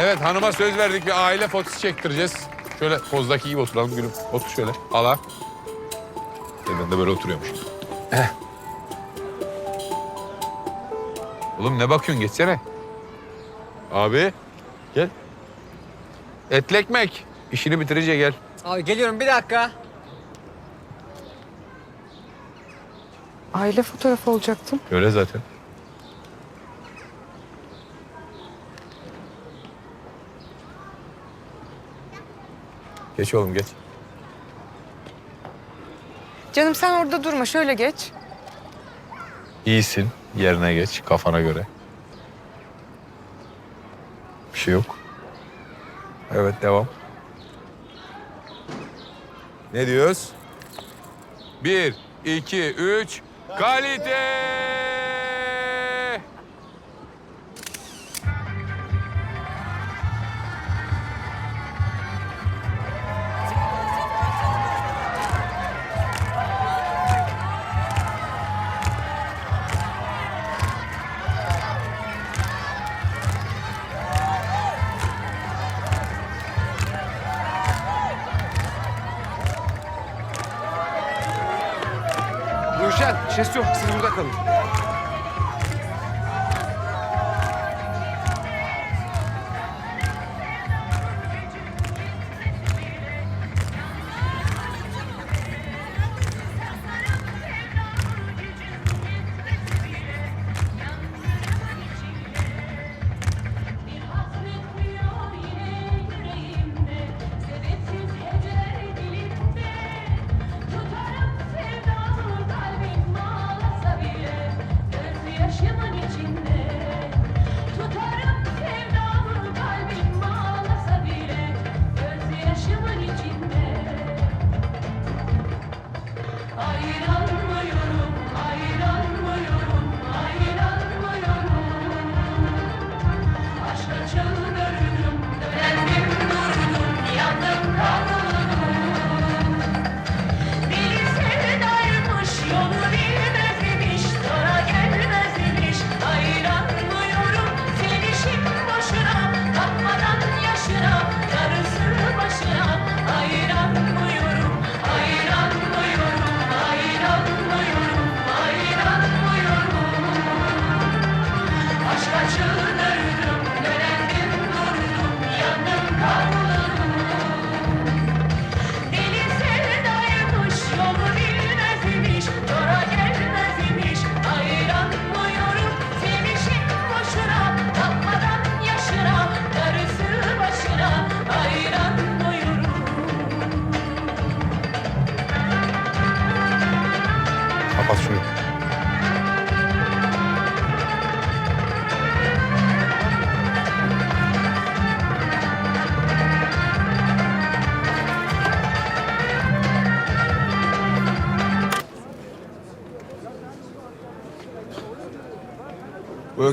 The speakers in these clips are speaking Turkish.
Evet hanıma söz verdik bir aile fotosu çektireceğiz. Şöyle pozdaki gibi oturalım gülüm. Otur şöyle. Ala. E ben de böyle oturuyormuşum. Eh. Oğlum ne bakıyorsun geçsene. Abi gel. Etli ekmek. İşini bitirince gel. Abi geliyorum bir dakika. Aile fotoğrafı olacaktım. Öyle zaten. Geç oğlum geç. Canım sen orada durma şöyle geç. İyisin. Yerine geç kafana göre. Bir şey yok. Evet devam. Ne diyoruz? Bir, iki, üç. Kalite! Gülşen, Şesu siz burada kalın.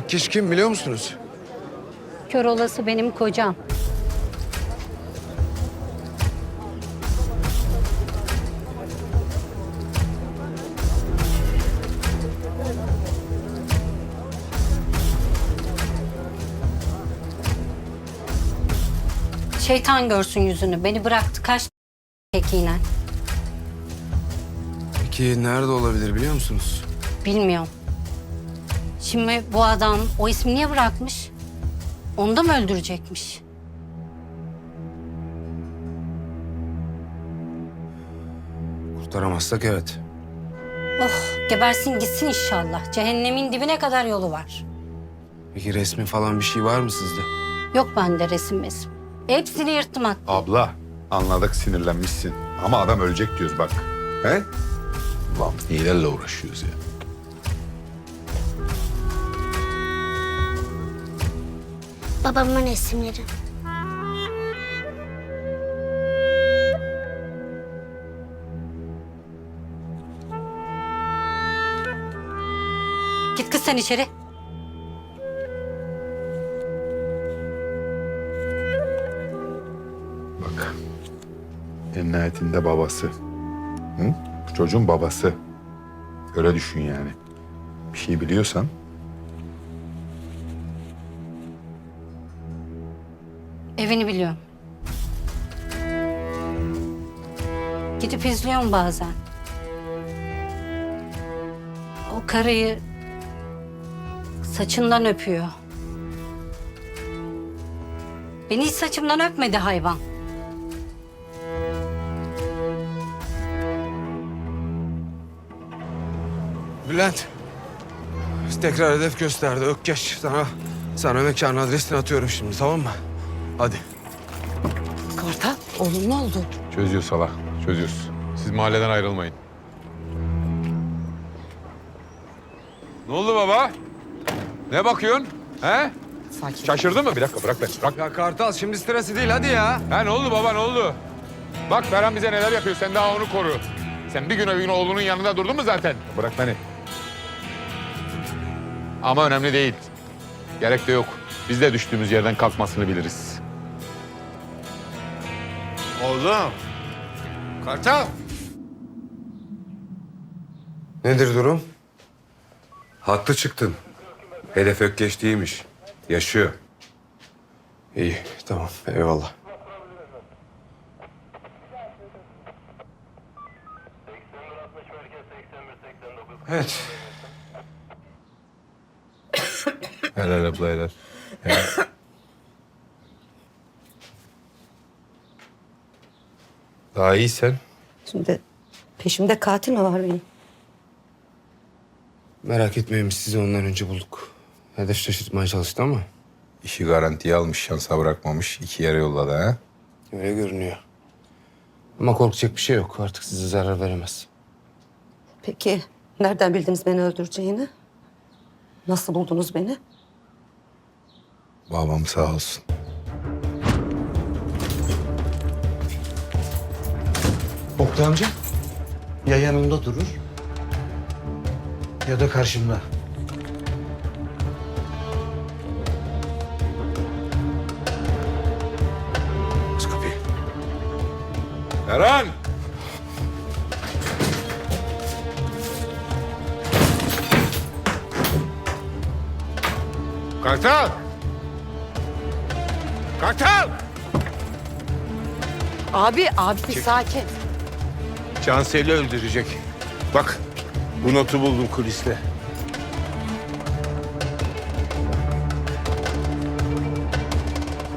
Ökkeş kim biliyor musunuz? Kör olası benim kocam. Şeytan görsün yüzünü. Beni bıraktı kaç tekiyle. Peki nerede olabilir biliyor musunuz? Bilmiyorum. Şimdi bu adam o ismi niye bırakmış? Onu da mı öldürecekmiş? Kurtaramazsak evet. Oh gebersin gitsin inşallah. Cehennemin dibine kadar yolu var. Peki resmi falan bir şey var mı sizde? Yok bende resim resim. Hepsini yırttım attım. Abla anladık sinirlenmişsin. Ama adam ölecek diyoruz bak. He? Ulan nelerle uğraşıyoruz ya. Babamın resimleri. Git kız sen içeri. Bak. En nihayetinde babası. Hı? Bu çocuğun babası. Öyle düşün yani. Bir şey biliyorsan Gidip izliyorum bazen. O karıyı saçından öpüyor. Beni hiç saçımdan öpmedi hayvan. Bülent. Tekrar hedef gösterdi. Ökkeş sana sana mekanın adresini atıyorum şimdi tamam mı? Hadi. Kartal oğlum ne oldu? Çözüyoruz salak. Çözüyoruz. Siz mahalleden ayrılmayın. Ne oldu baba? Ne bakıyorsun? He? Sakin. Şaşırdın mı? Bir dakika bırak beni. Bırak. Ya Kartal şimdi stresi değil hadi ya. Ha ne oldu baba ne oldu? Bak Ferhan bize neler yapıyor. Sen daha onu koru. Sen bir gün o gün oğlunun yanında durdun mu zaten? Bırak beni. Ama önemli değil. Gerek de yok. Biz de düştüğümüz yerden kalkmasını biliriz. Oğlum. Kartal. Nedir durum? Haklı çıktın. Hedef Ökkeş değilmiş. Yaşıyor. İyi tamam eyvallah. Evet. Helal abla helal. Daha iyisen. Şimdi peşimde katil mi var benim? Merak etmeyin biz sizi ondan önce bulduk. Hedef şaşırtmaya çalıştı ama İşi garantiye almış, şansa bırakmamış. iki yere yolladı ha. öyle görünüyor. Ama korkacak bir şey yok. Artık size zarar veremez. Peki nereden bildiniz beni öldüreceğini? Nasıl buldunuz beni? Babam sağ olsun. Amca. Ya yanımda durur. Ya da karşımda. Aç kapıyı. Eren! Kartal. Kartal. Abi abi bir sakin. Cansel'i öldürecek. Bak bu notu buldum kuliste.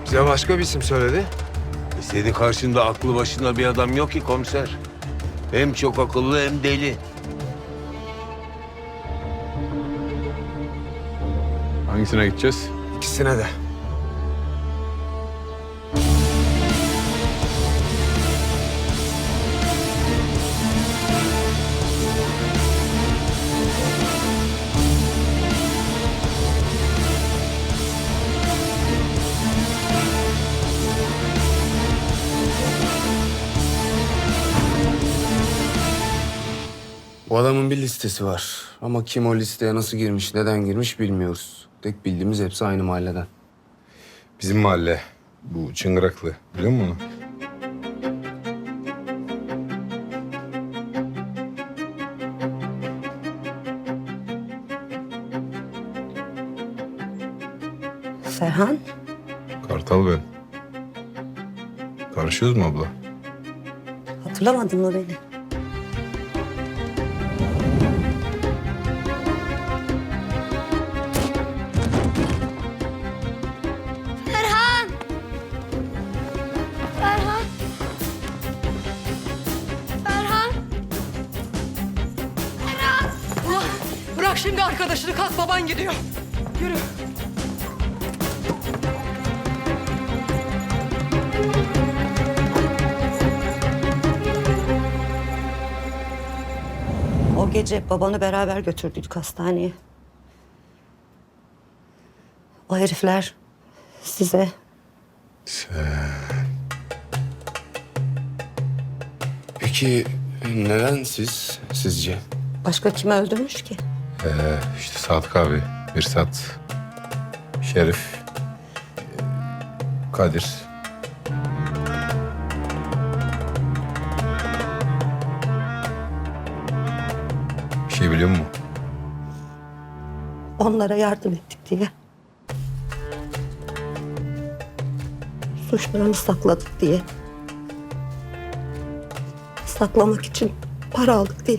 Bize başka bir isim söyledi. E senin karşında aklı başında bir adam yok ki komiser. Hem çok akıllı hem deli. Hangisine gideceğiz? İkisine de. Bu adamın bir listesi var. Ama kim o listeye nasıl girmiş, neden girmiş bilmiyoruz. Tek bildiğimiz hepsi aynı mahalleden. Bizim mahalle. Bu Çıngıraklı. Biliyor musun onu? Ferhan, Kartal ben. Tanışıyoruz mu abla? hatırlamadın mı beni? Şimdi arkadaşını kalk baban gidiyor. Yürü. O gece babanı beraber götürdük hastaneye. O herifler size Peki neden siz sizce? başka kimi öldürmüş ki? Ee, işte Sadık abi, Mirsat, Şerif, e, Kadir. Bir şey biliyor musun? Onlara yardım ettik diye. Suçlarını sakladık diye. Saklamak için para aldık diye.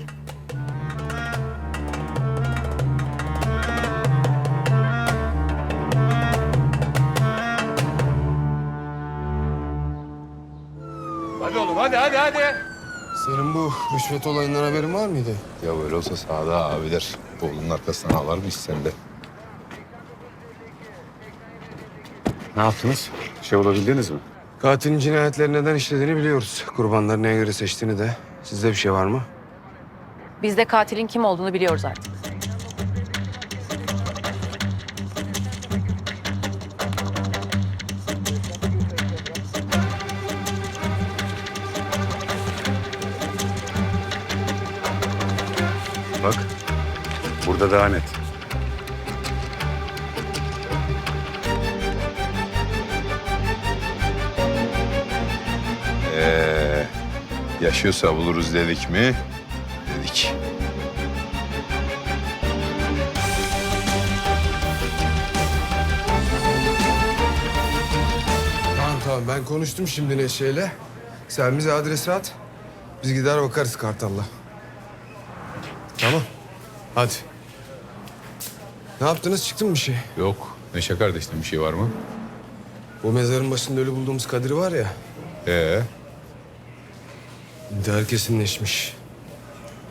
Rüşvet olayından haberin var mıydı? Ya böyle olsa sağda abiler oğlunun arkasından ağlar mıyız sen de? Ne yaptınız? Şey olabildiniz mi? Katilin cinayetleri neden işlediğini biliyoruz. Kurbanları neye göre seçtiğini de. Sizde bir şey var mı? Biz de katilin kim olduğunu biliyoruz artık. Burada daha net. Ee, yaşıyorsa buluruz dedik mi? Dedik. Tamam tamam ben konuştum şimdi Neşe'yle. Sen bize adresi at. Biz gider bakarız Kartal'la. Tamam. Hadi. Ne yaptınız? Çıktı mı bir şey? Yok. Neşe kardeşten bir şey var mı? Bu mezarın başında ölü bulduğumuz Kadir var ya. Ee, İntihar kesinleşmiş.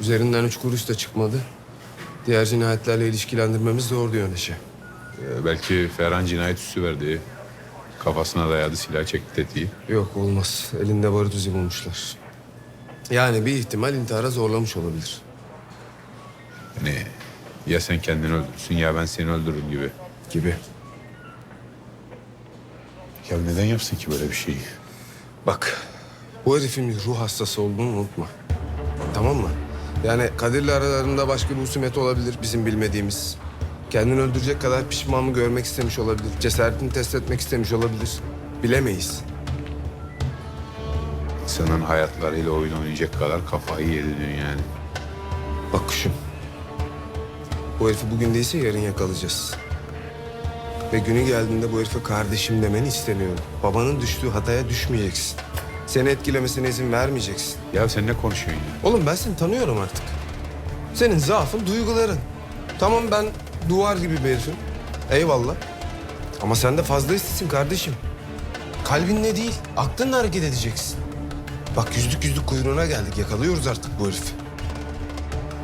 Üzerinden üç kuruş da çıkmadı. Diğer cinayetlerle ilişkilendirmemiz zor diyor Neşe. e, belki Ferhan cinayet üssü verdi. Kafasına dayadı silah çekti tetiği. Yok olmaz. Elinde barut izi bulmuşlar. Yani bir ihtimal intihara zorlamış olabilir. Yani ya sen kendini öldürürsün ya ben seni öldürürüm gibi. Gibi. Ya neden yapsın ki böyle bir şeyi? Bak bu herifin bir ruh hastası olduğunu unutma. Tamam mı? Yani Kadir'le aralarında başka bir husumet olabilir bizim bilmediğimiz. Kendini öldürecek kadar pişmanlığı görmek istemiş olabilir. Cesaretini test etmek istemiş olabilir. Bilemeyiz. İnsanın hayatlarıyla oyun oynayacak kadar kafayı yedi diyorsun yani. Bak kuşum. Bu herifi bugün değilse yarın yakalayacağız. Ve günü geldiğinde bu herife kardeşim demeni istemiyorum. Babanın düştüğü hataya düşmeyeceksin. Seni etkilemesine izin vermeyeceksin. Ya sen ne konuşuyorsun ya? Oğlum ben seni tanıyorum artık. Senin zaafın duyguların. Tamam ben duvar gibi bir herifim. Eyvallah. Ama sen de fazla istisin kardeşim. Kalbinle değil, aklınla hareket edeceksin. Bak yüzlük yüzlük kuyruğuna geldik. Yakalıyoruz artık bu herifi.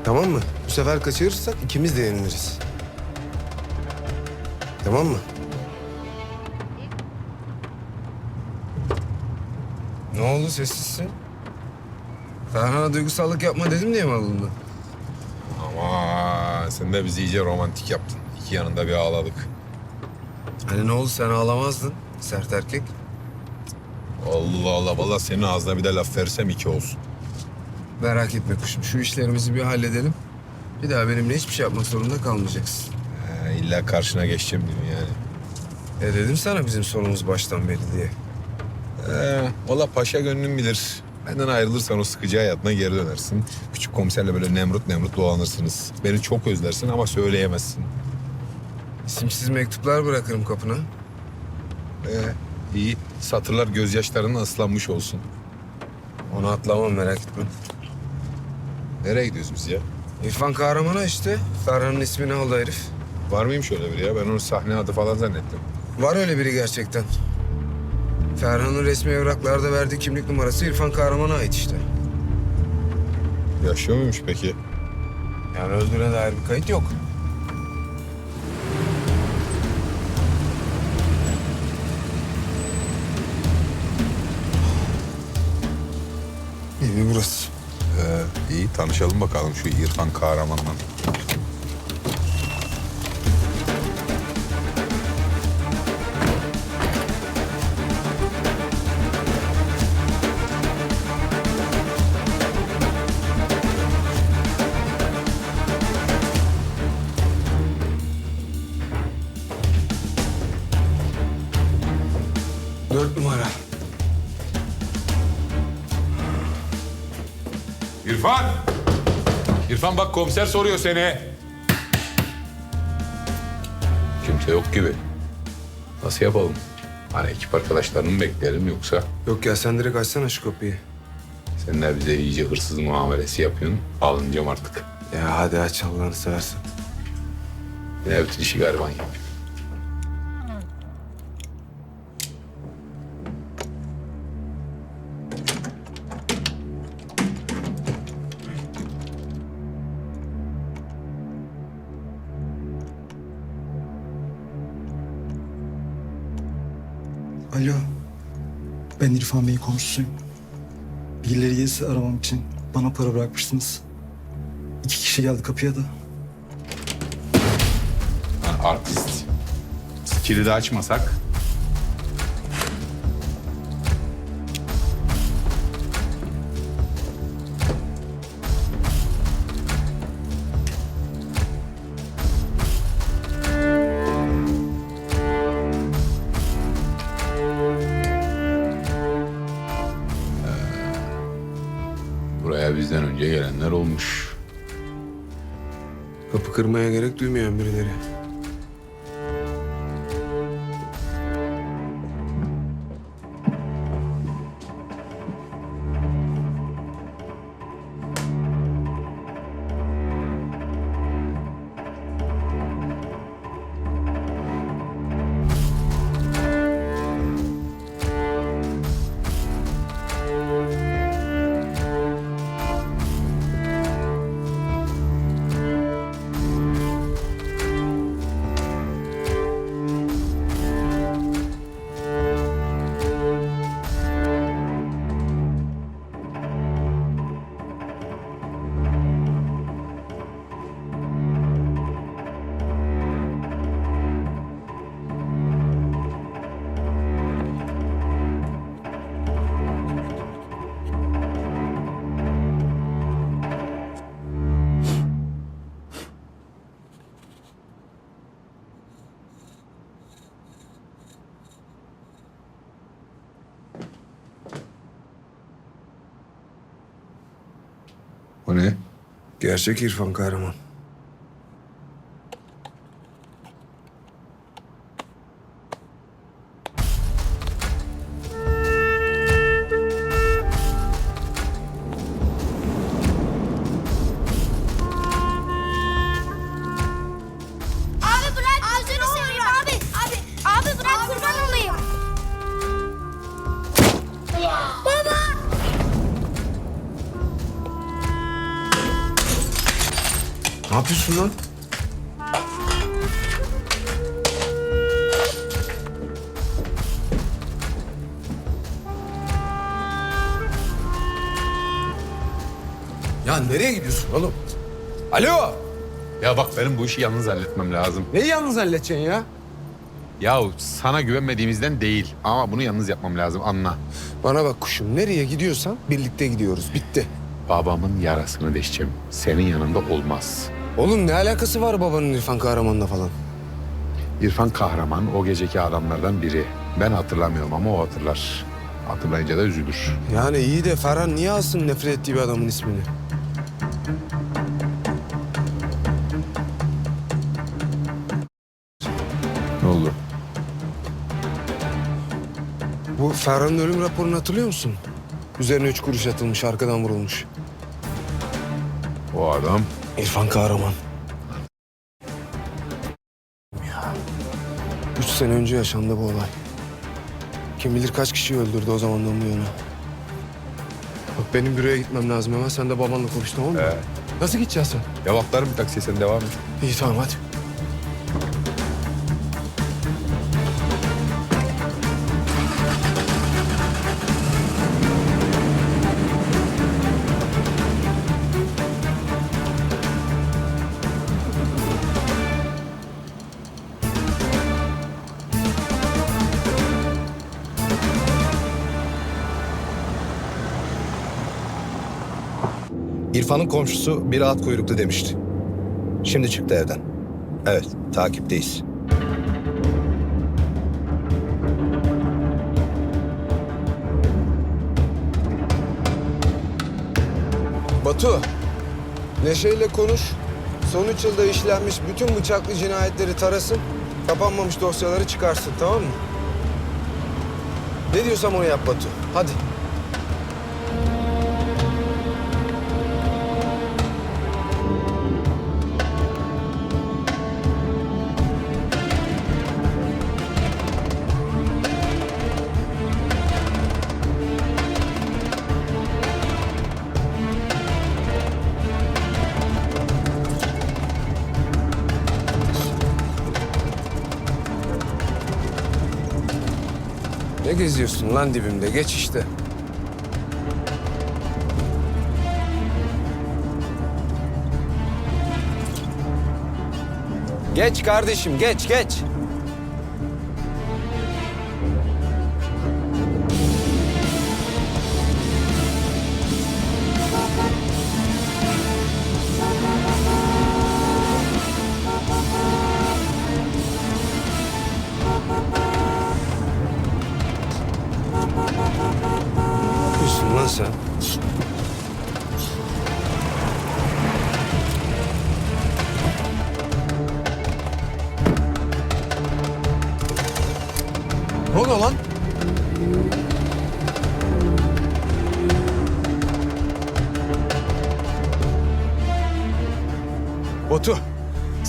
Tamam mı? Bu sefer kaçırırsak ikimiz de yeniliriz. Tamam mı? Ne oldu sessizsin? Ferhan'a duygusallık yapma dedim diye mi alındın? Ama sen de bizi iyice romantik yaptın. İki yanında bir ağladık. Hani ne oldu sen ağlamazdın sert erkek. Allah Allah vallahi senin ağzına bir de laf versem iki olsun. Merak etme kuşum şu işlerimizi bir halledelim. Bir daha benimle hiçbir şey yapmak zorunda kalmayacaksın. He, illa karşına geçeceğim diyorum yani. E dedim sana bizim sonumuz baştan beri diye. Ee, valla paşa gönlün bilir. Benden ayrılırsan o sıkıcı hayatına geri dönersin. Küçük komiserle böyle nemrut nemrut dolanırsınız. Beni çok özlersin ama söyleyemezsin. İsimsiz mektuplar bırakırım kapına. Ee, iyi. Satırlar gözyaşlarına ıslanmış olsun. Onu atlamam merak etme. Nereye gidiyoruz biz ya? İrfan Kahraman'a işte. Ferhan'ın ismini aldı herif. Var mıyım şöyle biri ya? Ben onu sahne adı falan zannettim. Var öyle biri gerçekten. Ferhan'ın resmi evraklarda verdiği kimlik numarası İrfan Kahraman'a ait işte. Yaşıyor muymuş peki? Yani öldüğüne dair bir kayıt yok. Tanışalım bakalım şu İrfan Kahraman'la. Dört numara. İrfan! İrfan bak komiser soruyor seni. Kimse yok gibi. Nasıl yapalım? Hani ekip arkadaşlarını mı bekleyelim yoksa Yok ya sen direkt açsana şu kapıyı. sen de bize iyice hırsız muamelesi yapıyorsun. Alınacağım artık. Ya hadi aç Allah'ını seversen. Yine bütün işi gariban yapıyor. Alo. Ben İrfan Bey'in komşusuyum. Birileri gelirse aramam için bana para bırakmışsınız. İki kişi geldi kapıya da. Ha, artist. Kilidi açmasak bizden önce gelenler olmuş. Kapı kırmaya gerek duymayan birileri. Gerçek İrfan kahraman. Yapıyorsun lan? Ya nereye gidiyorsun oğlum? Alo! Ya bak benim bu işi yalnız halletmem lazım. Neyi yalnız halledeceksin ya? Yahu sana güvenmediğimizden değil ama bunu yalnız yapmam lazım anla. Bana bak kuşum nereye gidiyorsan birlikte gidiyoruz. Bitti. Babamın yarasını deşeceğim. Senin yanında olmaz. Oğlum ne alakası var babanın İrfan kahramanla falan? İrfan kahraman o geceki adamlardan biri. Ben hatırlamıyorum ama o hatırlar. Hatırlayınca da üzülür. Yani iyi de Ferhan niye alsın nefret ettiği bir adamın ismini? Ne oldu? Bu Ferhan'ın ölüm raporunu hatırlıyor musun? Üzerine üç kuruş atılmış, arkadan vurulmuş. O adam İrfan Kahraman. Ya. Üç sene önce yaşandı bu olay. Kim bilir kaç kişiyi öldürdü o zamandan bu yana. Bak benim büroya gitmem lazım hemen. Sen de babanla konuş tamam mı? Ee? Nasıl gideceksin sen? cevaplarım bir taksiye sen devam et. İyi tamam hadi. İrfan'ın komşusu bir at kuyruklu demişti. Şimdi çıktı evden. Evet, takipteyiz. Batu, Neşe'yle konuş. Son üç yılda işlenmiş bütün bıçaklı cinayetleri tarasın. Kapanmamış dosyaları çıkarsın tamam mı? Ne diyorsam onu yap Batu. Hadi. Geziyorsun lan dibimde? Geç işte. Geç kardeşim, geç, geç.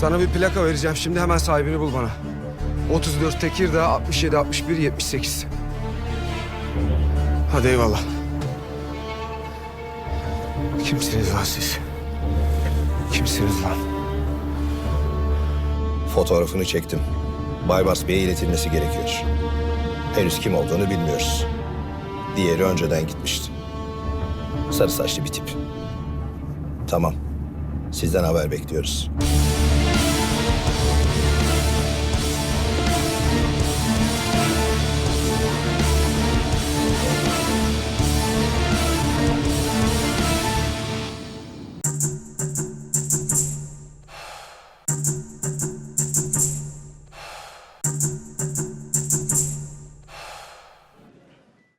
Sana bir plaka vereceğim. Şimdi hemen sahibini bul bana. 34 Tekirdağ 67 61 78. Hadi eyvallah. Kimsiniz lan siz? Kimsiniz lan? Fotoğrafını çektim. Baybars Bey'e iletilmesi gerekiyor. Henüz kim olduğunu bilmiyoruz. Diğeri önceden gitmişti. Sarı saçlı bir tip. Tamam. Sizden haber bekliyoruz.